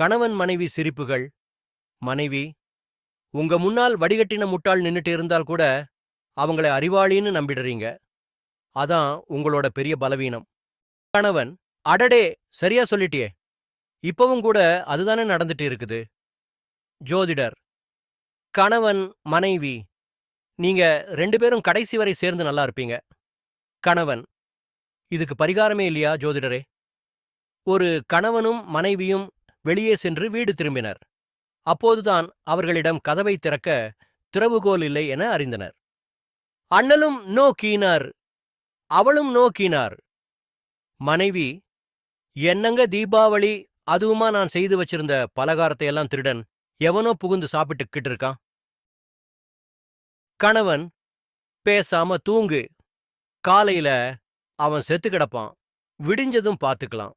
கணவன் மனைவி சிரிப்புகள். மனைவி உங்க முன்னால் வடிகட்டின முட்டாள் நின்னுட்டு இருந்தால் கூட அவங்கள அறிவாளின்னு நம்பிடுறீங்க. அதான் உங்களோட பெரிய பலவீனம். கணவன் அடடே சரியா சொல்லிட்டியே. இப்பவும் கூட அதுதானே நடந்துட்டு இருக்குது. ஜோதிடர் கணவன் மனைவி நீங்க ரெண்டு பேரும் கடைசி வரை சேர்ந்து நல்லா இருப்பீங்க. கணவன் இதுக்கு பரிகாரமே இல்லையா ஜோதிடரே? ஒரு கணவனும் மனைவியும் வெளியே சென்று வீடு திரும்பினர். அப்போதுதான் அவர்களிடம் கதவை திறக்க திறவுகோல் இல்லை என அறிந்தனர். அண்ணலும் நோக்கினார். அவளும் நோக்கினார். மனைவி என்னங்க தீபாவளி? அதுவுமா நான் செய்து வச்சிருந்த பலகாரத்தை எல்லாம் திருடன். எவனோ புகுந்து சாப்பிட்டுக்கிட்டு இருக்கான். கணவன் பேசாம தூங்கு. காலையில அவன் செத்து கிடப்பான். விடிஞ்சதும் பார்த்துக்கலாம்.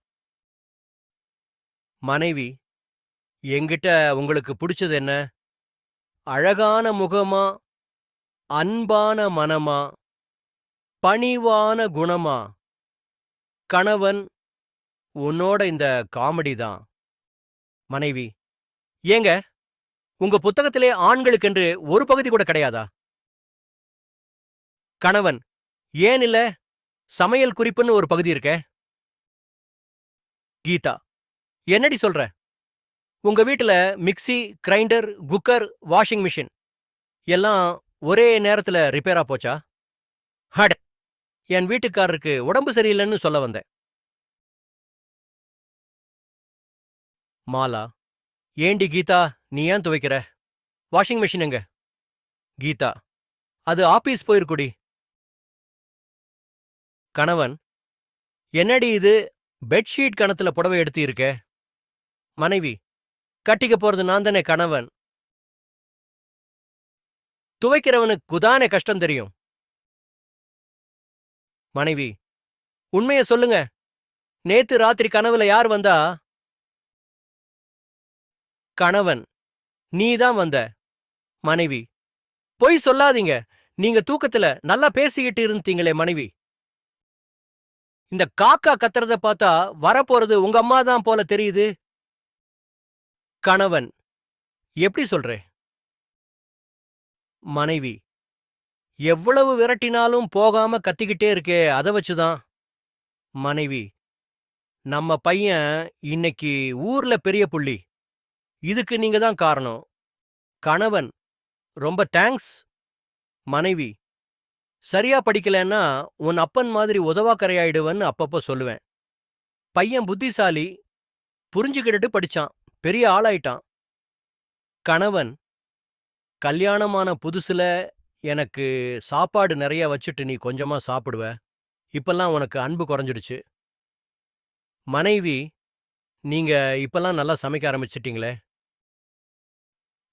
மனைவி என்கிட்ட உங்களுக்கு பிடிச்சது என்ன? அழகான முகமா? அன்பான மனமா? பணிவான குணமா? கணவன் உன்னோட இந்த காமெடி தான். மனைவி ஏங்க உங்க புத்தகத்திலே ஆண்களுக்கென்று ஒரு பகுதி கூட கிடையாதா? கணவன் ஏன் இல்ல? சமையல் குறிப்புன்னு ஒரு பகுதி இருக்கே. கீதா என்னடி சொல்ற? உங்க வீட்டுல mixie grinder cooker washing machine எல்லாம் ஒரே நேரத்துல ரிப்பேரா போச்சா? ஹட என் வீட்டுக்காரருக்கு உடம்பு சரியில்லைன்னு சொல்ல வந்தேன். மாலா ஏண்டி கீதா நீ ஏன் துவைக்கிற? வாஷிங் மிஷின் எங்க? கீதா அது ஆபீஸ் போயிருக்குடி. கணவன் என்னடி இது பெட்ஷீட் கணத்துல புடவை எடுத்து இருக்க? மனைவி கட்டிக்க போறது நான் தானே கணவன்? துவைக்கிறவனுக்கு குதானே கஷ்டம் தெரியும். மனைவி உண்மைய சொல்லுங்க. நேத்து ராத்திரி கனவுல யார் வந்தா? கணவன் நீதான் வந்த. மனைவி பொய் சொல்லாதீங்க. நீங்க தூக்கத்துல நல்லா பேசிக்கிட்டு இருந்தீங்களே மனைவி. இந்த காக்கா கத்துறத பார்த்தா வரப்போறது உங்க அம்மா தான் போல தெரியுது. கணவன். எப்படி சொல்றே? மனைவி. எவ்வளவு விரட்டினாலும் போகாம கத்திக்கிட்டே இருக்கே அத வச்சுதான். மனைவி. நம்ம பையன் இன்னைக்கு ஊர்ல பெரிய புள்ளி. இதுக்கு நீங்க தான் காரணம். கணவன். ரொம்ப தேங்க்ஸ் மனைவி. சரியா படிக்கலன்னா உன் அப்பன் மாதிரி உதவாக்கரையாயிடுவன்னு அப்பப்போ சொல்லுவேன். பையன் புத்திசாலி. புரிஞ்சுக்கிட்டு படிச்சான். பெரிய ஆளாயிட்டான். கணவன் கல்யாணமான புதுசுல எனக்கு சாப்பாடு நிறைய வச்சுட்டு நீ கொஞ்சமா சாப்பிடுவ. இப்பெல்லாம் உனக்கு அன்பு குறைஞ்சிடுச்சு. மனைவி நீங்க இப்பெல்லாம் நல்லா சமைக்க ஆரம்பிச்சிட்டிங்களே?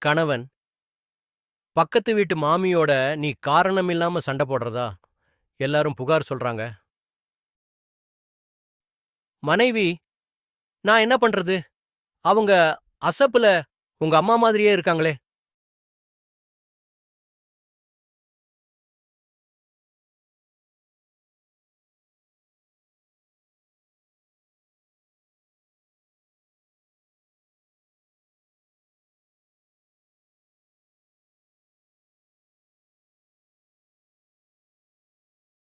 கணவன் பக்கத்து வீட்டு மாமியோட நீ காரணம் இல்லாம சண்டை போடுறதா? எல்லாரும் புகார் சொல்றாங்க. மனைவி நான் என்ன பண்றது? அவங்க அசப்புல உங்க அம்மா மாதிரியே இருக்காங்களே.